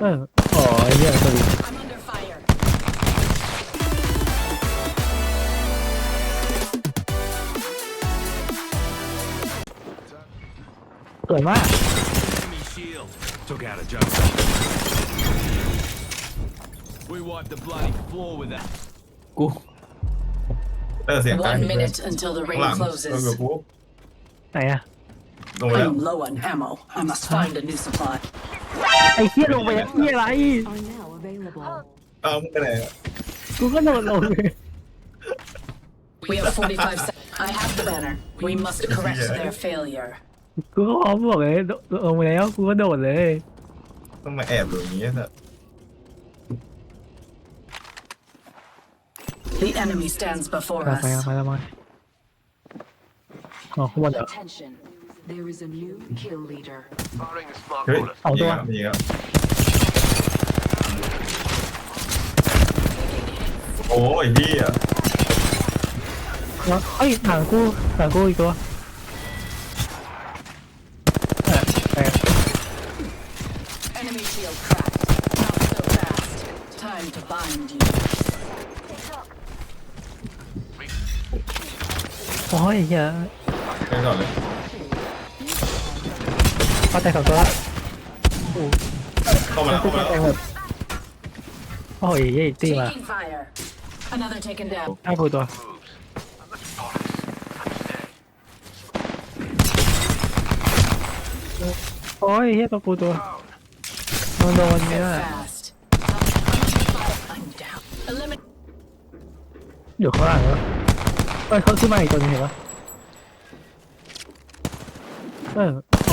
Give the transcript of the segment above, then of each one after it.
เอออ๋อไอ้เหี้ยสวิง I'm under fire. สวยมาก Enemy shield. Took out a jump. We wiped the bloody floor with that. กู เออเสียงใกล้ One minute until the ข้างหลั ring งเออ closes. กู ไหนอะ ลงไปแล้ว I'm low on ammo. I must find a new supply. ไอ้เหี้ยลงไปไอ้เหี้ยอะไร are now available. เอามึงไปไหนอะกูก็โดดลงเลย We have 45 seconds. I have the banner. We must correct their failure. กูก็พร้อมบอกเลยโดดลงไปแล้วกูก็โดดเลยต้องมาแอบอยู่อย่างนี้เถอะ The enemy stands before มาไป us. มาแล้วมาอ๋อข้างบนเหรอ Attention. There is a new kill leader. Firing a smart เฮ้ย bullet. เอาตัว มีครับโอ้ยพี่อ่ะ แล้วเอ้ยหลังกูหลังกูอีกตัวเออแปลก Enemy shield cracked. Not so fast. Time to bind you. โอ้ยเหี้ย ไปก่อนเลย เข้าใจสองตัวละเข้ามาแล้วเข้ามาแตแล้วงหมดโอ้ยเหี้ยอีกตีมา Taking fire. Another taken down. ห้ากูตัว โอ้ยเฮียตัวกูตัวมันโดนเนี่ย Fast. I'm down. Eliminate. อยู่ข้างหลังแล้วเอ้ยเขาขึ้นมาอีกตัวหนึงเห็นปะเออ อ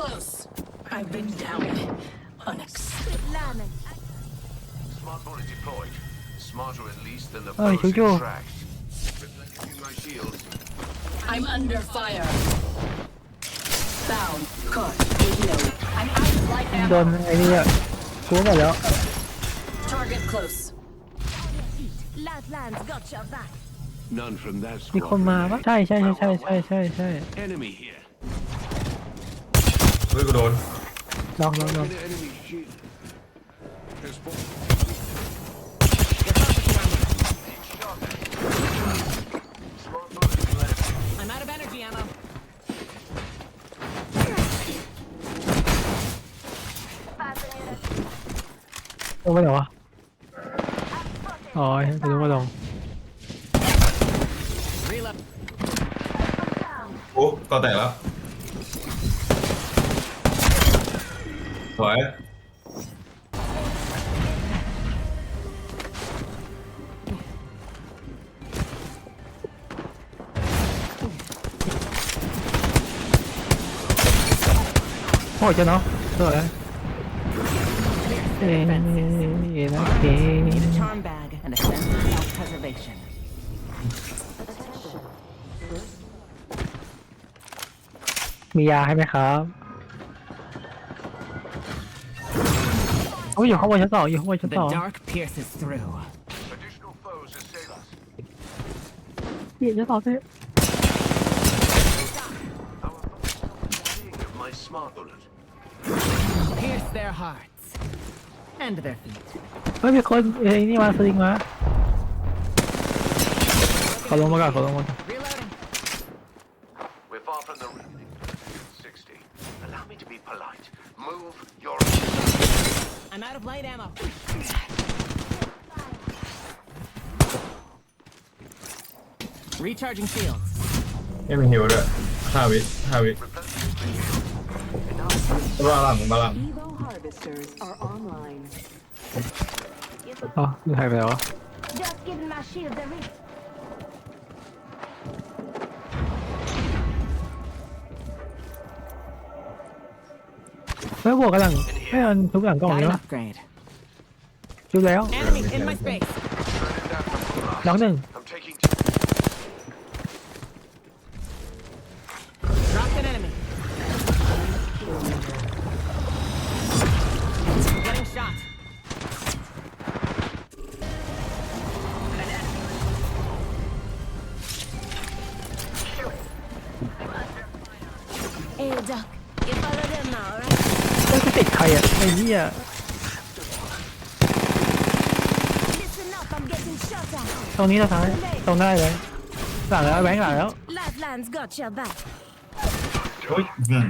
Enemy close. I've been downed. Unacceptable. Smart bullet deployed. Smarter at least than the Ôi, foes chú chú. in tracks. Replenishing my shields. I'm under fire. Bound. Caught. Reload. I'm out of light โดน ammo. ไอ้นี่อ่ะกูหมดแล้ว Target close. Latlands got your back. None from that มี squad. คนมาปะใช่ใช่ใช่ใช่ใช่ใช่ใช่ Enemy here. เฮ้ยกูโดนลองลองลอง Enemy shield. Transport. Smart bullet left. I'm out of energy ammo. ลงไปไหนวะ อ๋อไม่รู้ว่าลง Reload. โอ้ก็แตกแล้ว สวยโอ้ยเจ้าเนาะสวยเอ้ยนะเอ้ Need a charm bag and a sense of self-preservation. มียาให้ไหมครับ อ้ยอยู่ข้างบนชั้นสองอยู่ข้างบนชั้น The สอง dark pierces through. Additional foes assail us. พี่ชั้นสองสิ Our seeing of my smart bullet. Pierce their hearts. And their feet. เฮ้ยมีคนเอ้ยนี่มาสลิงมาขอลงมาก่อนขอลงมาก่อน Reloading. We're far from the ring. 60. Allow me to be polite. Move your... I'm out of light ammo. Recharging shields. Em mình hiểu rồi. How it, how it. Ba lần, ba lần. Evo harvesters are online. Ờ, วกกำลัง In here. ไม่มันทุกอย่างกล่อง Got นี้ an วะ upgrade. ชุบแล้ว Enemy in my space. Turning down the blast. น้องหนึ่ง I'm taking. Dropped an enemy. Getting shot. Hey, Doc. ติดใครอะไอ้เหี้ย Listen up, I'm getting shot at. ตรงนี้เราท้ายตรงหน้าเลยหลังแล้วแบงค์หลังแล้ว Lifelines got your back. เฮ้ยอืม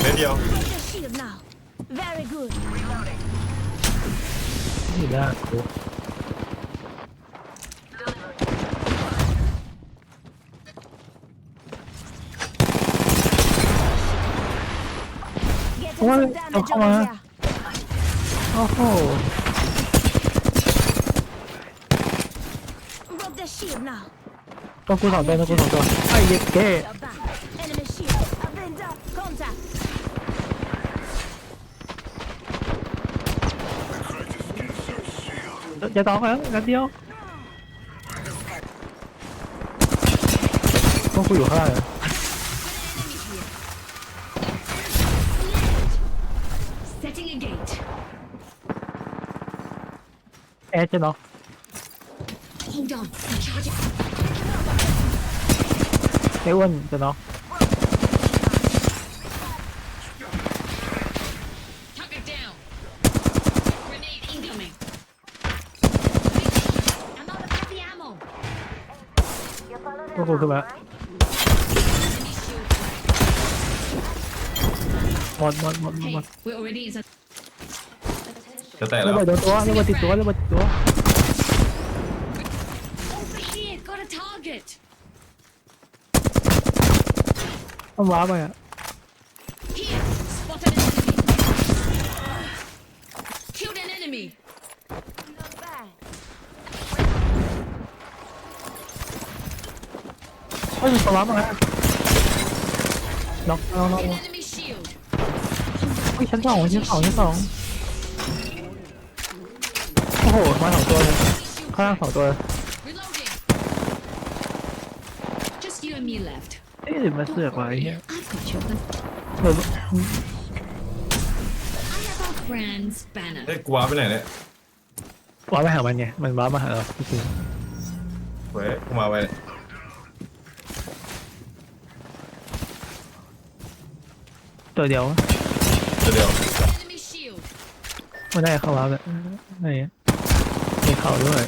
เม็ดเดียว Take the shield now. Very good. อยู่หน้ากู Getting What? some damage Oh, come over on. here. โอ้โห Broke the shield now. ตรงกูสองตัวตรงกูสองตัวไอ้เหี้ยเก้ Your back. Enemy shield. I've been down. Contact. จะต้องแล้วนัดเดียวต้องกูอยู่ข้างล่างเหรอ หมดหมดหมด We're already inside. จะแตก ระ แล้ว เบิดโดนตัวระเบิดติดตัว ว ต้องว้าไปอะ Here, spotted an enemy. Killed an enemy. Not bad. เฮ้ยตัวว้ามาแล้วน็อกน็อกน็อก An น็อก enemy shield. เฮ้ยชั้นสองชั้นสองชั้นสองโอ้โหมาสองตัวเลยข้างล่างสองตัวเลย เอ๊ะหรือมาเสือกวะไอ้เหี้ย I've got your back. เหมือน I have our friend's banner. เฮ้ยกูว้าไปไหนเนี่ยว้าไปหามันไง มันว้ามาหาเราจริงเว้ยกูมาไปเนี่ยๆตัวเดียวเดี๋ยว Enemy shield. ไม่ได้เข้าว้าแบบอะไรเงี้ยมีเข่าด้วย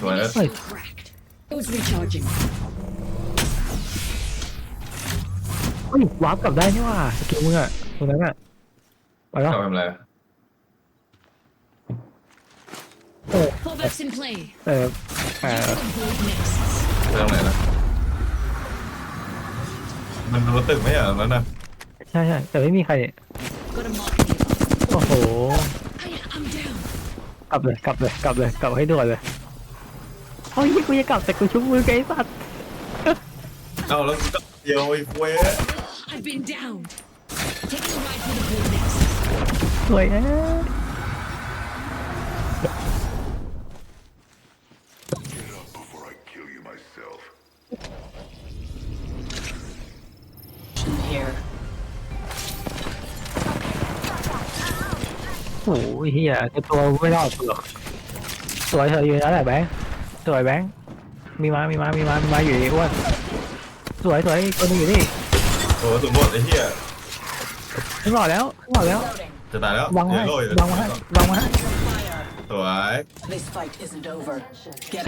สวยแล้ว Shield cracked. It was recharging. เฮ้ยวาร์ปกลับได้นี่หว่าสกิลมึงอะตรงนั้นอะไปแล้วกลับไปทำอะไร Fallbacks in play. เออเออ Gold next. ไปตรงไหนนะมันรถตึกไหมอะตรงนั้นน่ะใช่ใช่แต่ไม่มีใคร Got a mark here. โอ้โห I, I'm down. กลับเลยกลับเลยกลับเลยกลับให้ด่วนเลย เฮ้ยกูจะกลับแต่กูชุบมือไกบไอ้สัตว์เอาแล้วกูก็เดียวไอ้เว้ย I've been down. Taking a ride for the gold next. สวยนะ Before I kill you myself. Here. โอ้โหเฮียตัวตัวไม่รอดกูหรอกสวยเธออยู่นั่นแหละแบงค์ สวยแบงค์มีมามีมามีมามีมาอยู่นี่อ้วนสวยสวยอีกตัวหนึงอยู่นี่โอ้สมมติไอ้เหี้ยขึ้นหลอดแล้วขึ้นหลอดแล้วจะตายแล้ววางมาเดี๋ยให้วโรยเลยวางมาให้วางมาให้สวย This fight isn't over. Get